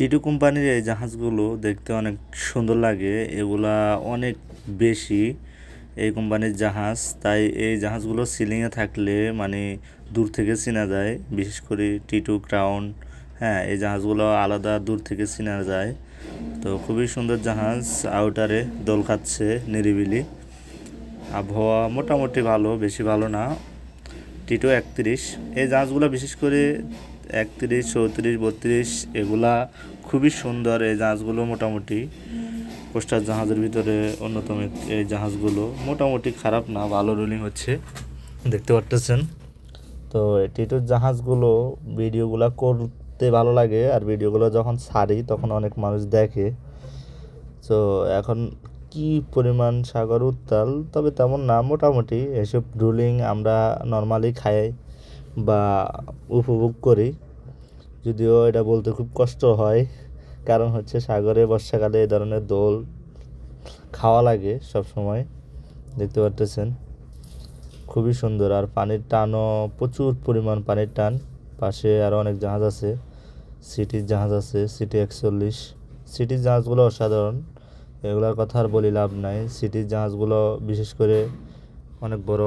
টিটু কোম্পানির এই জাহাজগুলো দেখতে অনেক সুন্দর লাগে, এগুলা অনেক বেশি এই কোম্পানির জাহাজ, তাই এই জাহাজগুলো সিলিংয়ে থাকলে মানে দূর থেকে চেনা যায়, বিশেষ করে টিটু ক্রাউন হ্যাঁ এই জাহাজগুলো আলাদা দূর থেকে চেনা যায়। তো খুবই সুন্দর জাহাজ আউটারে দোল খাচ্ছে নিরিবিলি। আবহাওয়া মোটামুটি ভালো, বেশি ভালো না। টিটো একত্রিশ, এই জাহাজগুলো বিশেষ করে একত্রিশ, চৌত্রিশ, বত্রিশ, এগুলা খুবই সুন্দর এই জাহাজগুলো মোটামুটি। কোস্টার জাহাজের ভিতরে অন্যতম এই জাহাজগুলো। মোটামুটি খারাপ না, ভালো রুলিং হচ্ছে। দেখতে পারতেছেন? তো টিটোর জাহাজগুলো ভিডিওগুলো করতে ভালো লাগে, আর ভিডিওগুলো যখন ছাড়ি তখন অনেক মানুষ দেখে। তো এখন কি পরিমাণ সাগর উত্তাল, তবে তেমন না, মোটামুটি এসব রুলিং আমরা নর্মালি খাই। বা উপভোগ করি। যদিও এটা বলতে খুব কষ্ট হয়। কারণ হচ্ছে সাগরে বর্ষাকালে এই ধরনের দোল খাওয়া লাগে সব সময় দেখতে পারতেছেন? খুবই সুন্দর। আর পানির টানও প্রচুর পরিমাণ পানির টান। পাশে আরও অনেক জাহাজ আছে। সিটির জাহাজ আছে, সিটি একচল্লিশ। সিটির জাহাজগুলো অসাধারণ। এগুলোর কথা আর বলি লাভ নাই। সিটির জাহাজগুলো বিশেষ করে অনেক বড়।